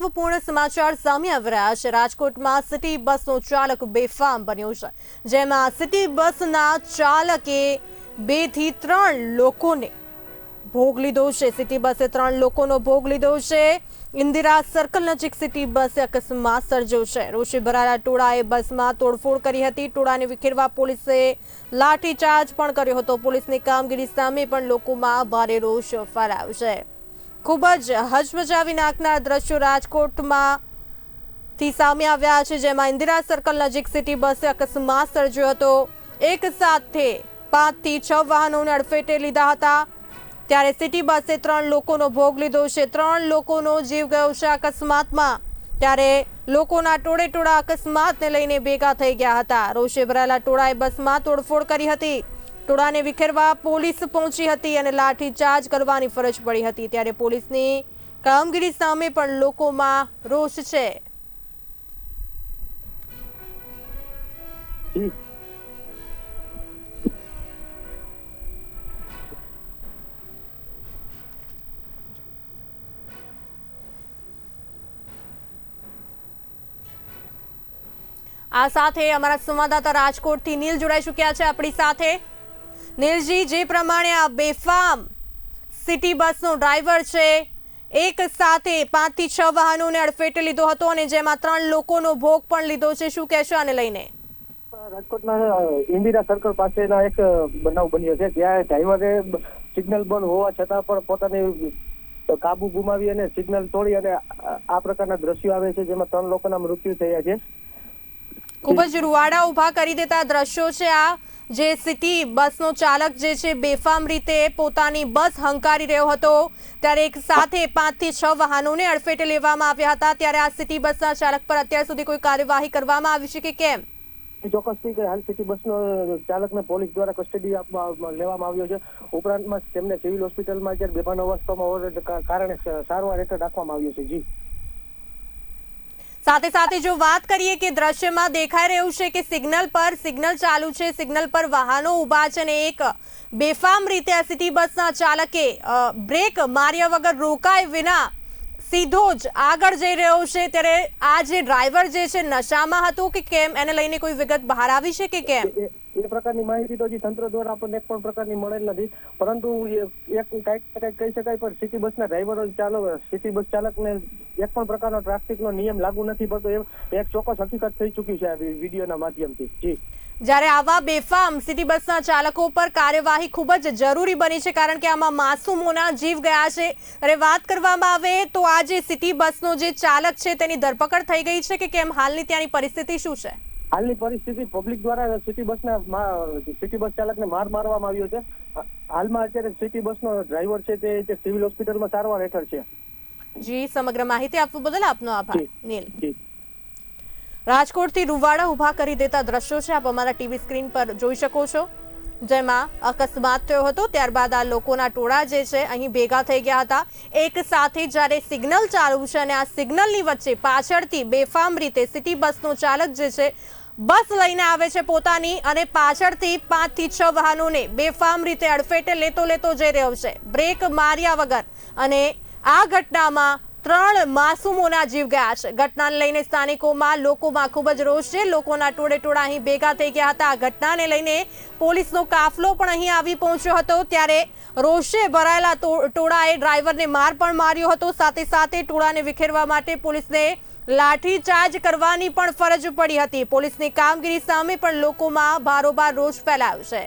મહત્વપૂર્ણ સમાચાર સામે આવી રહ્યા છે. રાજકોટમાં સિટી બસનો ચાલક બેફામ બન્યો છે. જેમાં સિટી બસના ચાલકે બેથી ત્રણ લોકોને ભોગ લીધો છે. સિટી બસે ત્રણ લોકોનો ભોગ લીધો છે. ઇન્દિરા સર્કલ નજીક સિટી બસે અકસ્માત સર્જ્યો છે. રોષે ભરાયેલા ટોળાએ બસમાં તોડફોડ કરી હતી. ટોળાને વિખેરવા પોલીસે લાઠીચાર્જ પણ કર્યો હતો. પોલીસની કામગીરી સામે પણ લોકોમાં ભારે રોષ ફેલાયો છે. ખૂબ જ હચમચાવી નાખનાર દ્રશ્યો રાજકોટમાં થી સામે આવ્યા છે, જેમાં ઇન્દિરા સર્કલ નજીક સિટી બસે અકસ્માત સર્જ્યો હતો. એક સાથે પાંચથી છ વાહનોને અડફેટે લીધા હતા. ત્યારે સિટી બસે ત્રણ લોકોનો ભોગ લીધો છે. ત્રણ લોકોનો જીવ ગયો છે અકસ્માતમાં. ત્યારે લોકોના ટોળે ટોળા અકસ્માતને લઈને ભેગા થઈ ગયા હતા. રોષે ભરાયેલા ટોળાએ બસમાં તોડફોડ કરી હતી. ટોળાને વિખેરવા પોલીસ પહોંચી હતી અને લાઠીચાર્જ કરવાની ફરજ પડી હતી. ત્યારે પોલીસની કામગીરી સામે પણ લોકોમાં રોષ છે. આ સાથે અમારા સંવાદદાતા રાજકોટથી નીલ જોડાઈ ચૂક્યા છે. આપણી સાથે નીલજી, જે પ્રમાણે આ બેફામ સિટી બસનો ડ્રાઈવર છે, એક સાથે પાંચથી છ વાહનોને અડફેટે લીધો હતો અને જેમાં ત્રણ લોકોનો ભોગ પણ લીધો છે. શું કહેશો આને લઈને? રાજકોટના ઇન્દિરા સર્કલ પાસેના એક બનાવ બન્યો છે, જ્યાં ડ્રાઈવરે સિગ્નલ બંધ હોવા છતાં પણ પોતાની કાબુ ગુમાવી અને સિગ્નલ તોડી અને આ પ્રકારના દ્રશ્યો આવે છે, જેમાં ત્રણ લોકોના મૃત્યુ થયા છે. ખૂબ જ રૂવાડા ઊભા કરી દેતા દ્રશ્યો છે આ, જે સિટી બસનો ચાલક જે છે બેફામ રીતે પોતાની બસ હંકારી રહ્યો હતો. ત્યારે એક સાથે પાંચથી છ વાહનોને અડફેટે લેવામાં આવ્યા હતા. ત્યારે આ સિટી બસના ચાલક પર અત્યાર સુધી કોઈ કાર્યવાહી કરવામાં આવી છે કે કેમ? ચોક્કસથી કે હાલ સિટી બસનો ચાલકને પોલીસ દ્વારા કસ્ટડી લેવામાં આવ્યો છે. ઉપરાંતમાં તેમને સિવિલ હોસ્પિટલમાં જ્યારે બેભાન અવસ્થામાં કારણે સારવાર હેઠળ રાખવામાં આવ્યો છે. જી. સાથે સાથે જો વાત કરીએ કે દ્રશ્યમાં દેખાઈ રહ્યું છે કે સિગ્નલ પર સિગ્નલ ચાલુ છે. સિગ્નલ પર વાહનો ઊભા છે અને એક બેફામ રીતે આ સિટી બસના ચાલકે બ્રેક માર્યા વગર રોકાય વિના સીધો જ આગળ જઈ રહ્યો છે. ત્યારે આ જે ડ્રાઈવર જે છે, નશામાં હતો કે કેમ? એને લઈને કોઈ વિગત બહાર આવી છે કે કેમ? એ પ્રકારની માહિતી તો હજી તંત્ર દ્વારા આપણને એક પણ પ્રકારની મળેલ નથી. પરંતુ એક કાંઈક કંઈક કહી શકાય પણ સિટી બસના ડ્રાઈવરો ચાલો સિટી બસ ચાલકને એક પણ પ્રકારનો ટ્રાફિકનો નિયમ લાગુ નથી પડતો. એ એક ચોક્કસ હકીકત થઈ ચૂકી છે આ વિડીયોના માધ્યમથી. જી. જ્યારે આવા બેફામ સિટી બસના ચાલકો પર કાર્યવાહી ખૂબ જ જરૂરી બની છે કારણ કે આમાં માસૂમોના જીવ ગયા છે. અને વાત કરવામાં આવે તો આ જે સિટી બસનો જે ચાલક છે તેની ધરપકડ થઈ ગઈ છે કે કેમ? હાલની ત્યાંની પરિસ્થિતિ શું છે? હાલની પરિસ્થિતિ પબ્લિક દ્વારા સિટી બસના સિટી બસ ચાલકને માર મારવામાં આવ્યો છે. હાલમાં અત્યારે સિટી બસનો ડ્રાઈવર છે તે તે સિવિલ હોસ્પિટલમાં સારવાર હેઠળ છે. જી સમગ્ર માહિતી આપવા બદલ આપનો આભાર. નીલ. રાજકોટથી રૂવાડા ઊભા કરી દેતા દ્રશ્યો છે. આપ અમારા ટીવી સ્ક્રીન પર જોઈ શકો છો. જેમાં અકસ્માત થયો હતો, ત્યારબાદ આ લોકોના ટોળા જે છે, અહીં ભેગા થઈ ગયા હતા. એક સાથે જ્યારે સિગ્નલ ચાલુ છે અને આ સિગ્નલની વચ્ચે પાછળથી બેફામ રીતે સિટી બસનો ચાલક જે છે, બસ લઈને આવે છે પોતાની અને પાછળથી પાંચથી છ વાહનોને બેફામ રીતે અડફેટે લેતો લેતો જઈ રહ્યો છે. બ્રેક માર્યા વગર અને આ ઘટનામાં ત્રણ માસૂમોના જીવ ગયા છે. ઘટનાને લઈને સ્થાનિકોમાં લોકોમાં ખૂબ જ રોષ છે. લોકોના ટોળે ટોળા અહીં ભેગા થઈ ગયા હતા. આ ઘટનાને લઈને પોલીસનો કાફલો પણ અહીં આવી પહોંચ્યો હતો. ત્યારે રોષે ભરાયેલા ટોળાએ ડ્રાઈવરને માર પણ માર્યો હતો. સાથે સાથે ટોળાને વિખેરવા માટે પોલીસને લાઠીચાર્જ કરવાની પણ ફરજ પડી હતી. પોલીસની કામગીરી સામે પણ લોકોમાં ભારોભાર રોષ ફેલાયો છે.